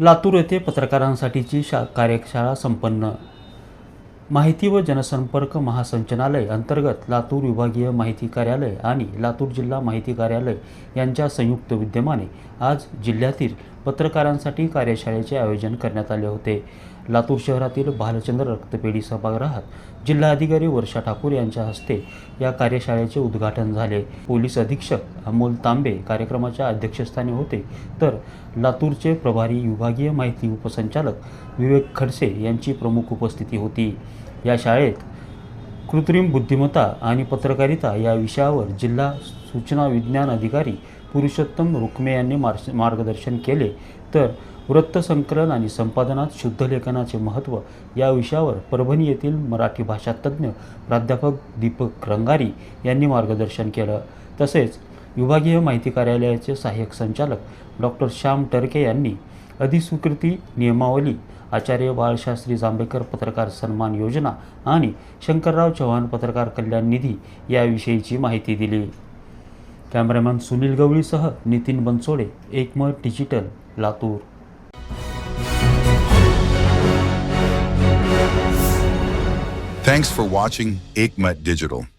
लातूर येथे पत्रकारांसाठीची शा कार्यशाळा संपन्न. माहिती व जनसंपर्क महासंचनालय अंतर्गत लातूर विभागीय माहिती कार्यालय आणि लातूर जिल्हा माहिती कार्यालय यांच्या संयुक्त विद्यमाने आज जिल्ह्यातील पत्रकारांसाठी कार्यशाळेचे आयोजन करण्यात आले होते. लातूर शहरातील भालचंद्र रक्तपेढी सभागृहात जिल्हाधिकारी वर्षा ठाकूर यांच्या हस्ते या कार्यशाळेचे उद्घाटन झाले. पोलीस अधीक्षक अमोल तांबे कार्यक्रमाच्या अध्यक्षस्थानी होते. तर लातूरचे प्रभारी विभागीय माहिती उपसंचालक विवेक खडसे यांची प्रमुख उपस्थिती होती. या शाळेत कृत्रिम बुद्धिमत्ता आणि पत्रकारिता या विषयावर जिल्हा सूचना विज्ञान अधिकारी पुरुषोत्तम रुक्मे यांनी मार्श मार्गदर्शन केले. तर वृत्तसंकलन आणि संपादनात शुद्ध लेखनाचे महत्त्व या विषयावर परभणी येथील मराठी भाषा तज्ज्ञ प्राध्यापक दीपक रंगारी यांनी मार्गदर्शन केलं. तसेच विभागीय माहिती कार्यालयाचे सहाय्यक संचालक डॉक्टर श्याम टर्के यांनी अधिस्वीकृती नियमावली आचार्य बाळशास्त्री जांभेकर पत्रकार सन्मान योजना आणि शंकरराव चव्हाण पत्रकार कल्याण निधी याविषयीची माहिती दिली. Cameraman Sunil गवळीसह Nitin Bansode Ekmat digital Latur. Thanks for watching Ekmat digital